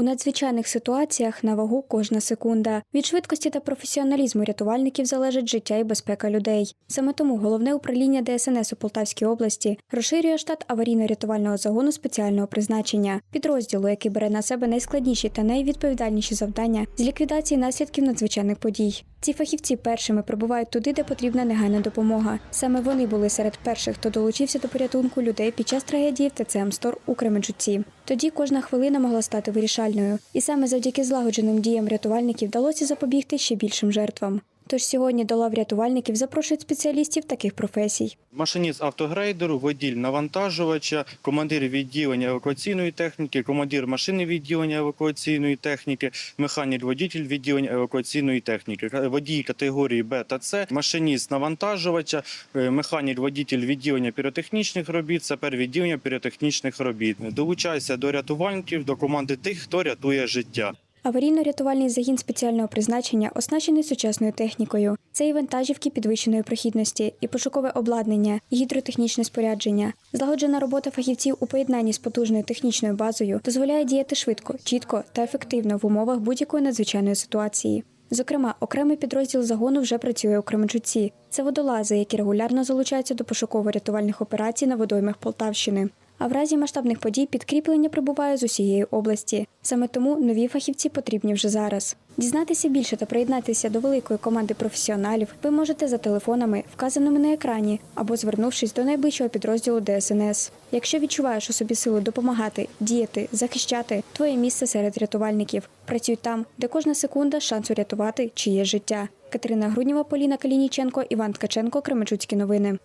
У надзвичайних ситуаціях на вагу кожна секунда. Від швидкості та професіоналізму рятувальників залежить життя і безпека людей. Саме тому головне управління ДСНС у Полтавській області розширює штат аварійно-рятувального загону спеціального призначення, підрозділу, який бере на себе найскладніші та найвідповідальніші завдання з ліквідації наслідків надзвичайних подій. Ці фахівці першими прибувають туди, де потрібна негайна допомога. Саме вони були серед перших, хто долучився до порятунку людей під час трагедії в ТЦМ Стор у Кременчуці. Тоді кожна хвилина могла стати вирішальною, і саме завдяки злагодженим діям рятувальників вдалося запобігти ще більшим жертвам. Тож сьогодні до лав рятувальників запрошують спеціалістів таких професій. Машиніст автогрейдеру, водій навантажувача, командир відділення евакуаційної техніки, командир машини відділення евакуаційної техніки, механік водитель відділення евакуаційної техніки, водій категорії Б та С, машиніст навантажувача, е, механік водитель відділення піротехнічних робіт, сапер відділення піротехнічних робіт. Долучайся до рятувальників, до команди тих, хто рятує життя. Аварійно-рятувальний загін спеціального призначення оснащений сучасною технікою. Це і вантажівки підвищеної прохідності, і пошукове обладнання, і гідротехнічне спорядження. Злагоджена робота фахівців у поєднанні з потужною технічною базою дозволяє діяти швидко, чітко та ефективно в умовах будь-якої надзвичайної ситуації. Зокрема, окремий підрозділ загону вже працює у Кременчуці. Це водолази, які регулярно залучаються до пошуково-рятувальних операцій на водоймах Полтавщини. А в разі масштабних подій підкріплення прибуває з усієї області. Саме тому нові фахівці потрібні вже зараз. Дізнатися більше та приєднатися до великої команди професіоналів ви можете за телефонами, вказаними на екрані, або звернувшись до найближчого підрозділу ДСНС. Якщо відчуваєш у собі силу допомагати, діяти, захищати, твоє місце серед рятувальників. Працюй там, де кожна секунда шанс урятувати чиє життя. Катерина Груднєва, Поліна Калініченко, Іван Ткаченко, Кременчуцькі новини.